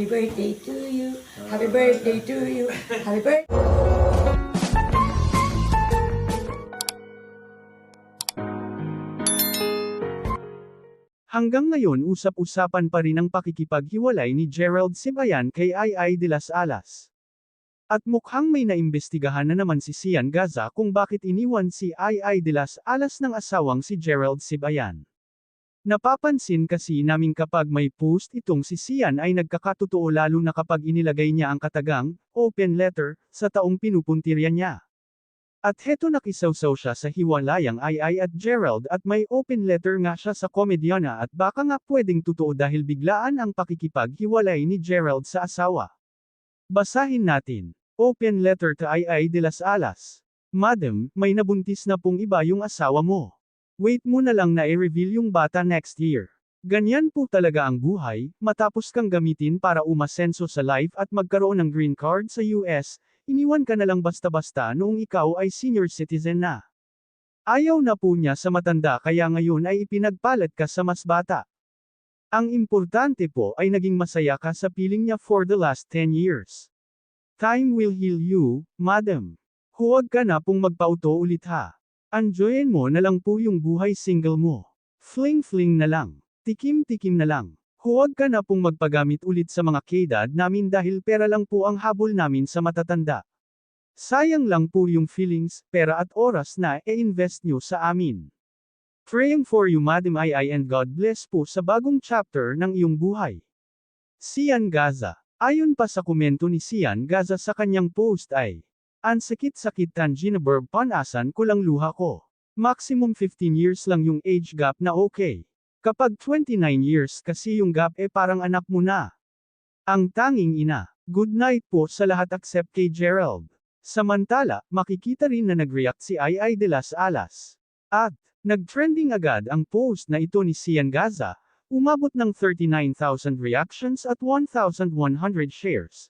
Happy birthday to you. Happy birthday to you. Happy birthday. Hanggang ngayon usap-usapan pa rin ang pakikipaghiwalay ni Gerald Sibayan kay Ay Ay de las Alas. At mukhang may naimbestigahan na naman si Sian Gaza kung bakit iniwan si Ay de las Alas ng asawang si Gerald Sibayan. Napapansin kasi namin kapag may post itong si Sian ay nagkakatotoo lalo na kapag inilagay niya ang katagang, open letter, sa taong pinupuntirya niya. At heto nakisawsaw siya sa hiwalayang Ay Ay at Gerald at may open letter nga siya sa komedyana at baka nga pwedeng totoo dahil biglaan ang pakikipaghiwalay ni Gerald sa asawa. Basahin natin. Open letter to Ay de las Alas. Madam, may nabuntis na pong iba yung asawa mo. Wait mo na lang na i-reveal yung bata next year. Ganyan po talaga ang buhay, matapos kang gamitin para umasenso sa life at magkaroon ng green card sa US, iniwan ka na lang basta-basta noong ikaw ay senior citizen na. Ayaw na po niya sa matanda kaya ngayon ay ipinagpalat ka sa mas bata. Ang importante po ay naging masaya ka sa piling niya for the last 10 years. Time will heal you, madam. Huwag ka na pong magpauto ulit ha. Enjoyin mo na lang po yung buhay single mo. Fling-fling na lang. Tikim-tikim na lang. Huwag ka na pong magpagamit ulit sa mga kedad namin dahil pera lang po ang habol namin sa matatanda. Sayang lang po yung feelings, pera at oras na e-invest nyo sa amin. Praying for you Madam Ai and God bless po sa bagong chapter ng iyong buhay. Sian Gaza. Ayon pa sa komento ni Sian Gaza sa kanyang post ay, Ang sakit-sakit tanginabur panasan ko lang luha ko. Maximum 15 years lang yung age gap na okay. Kapag 29 years kasi yung gap eh parang anak mo na. Ang tanging ina. Good night po sa lahat except kay Gerald. Samantala, makikita rin na nag-react si Ay de las Alas. At, nag-trending agad ang post na ito ni Sian Gaza, umabot ng 39,000 reactions at 1,100 shares.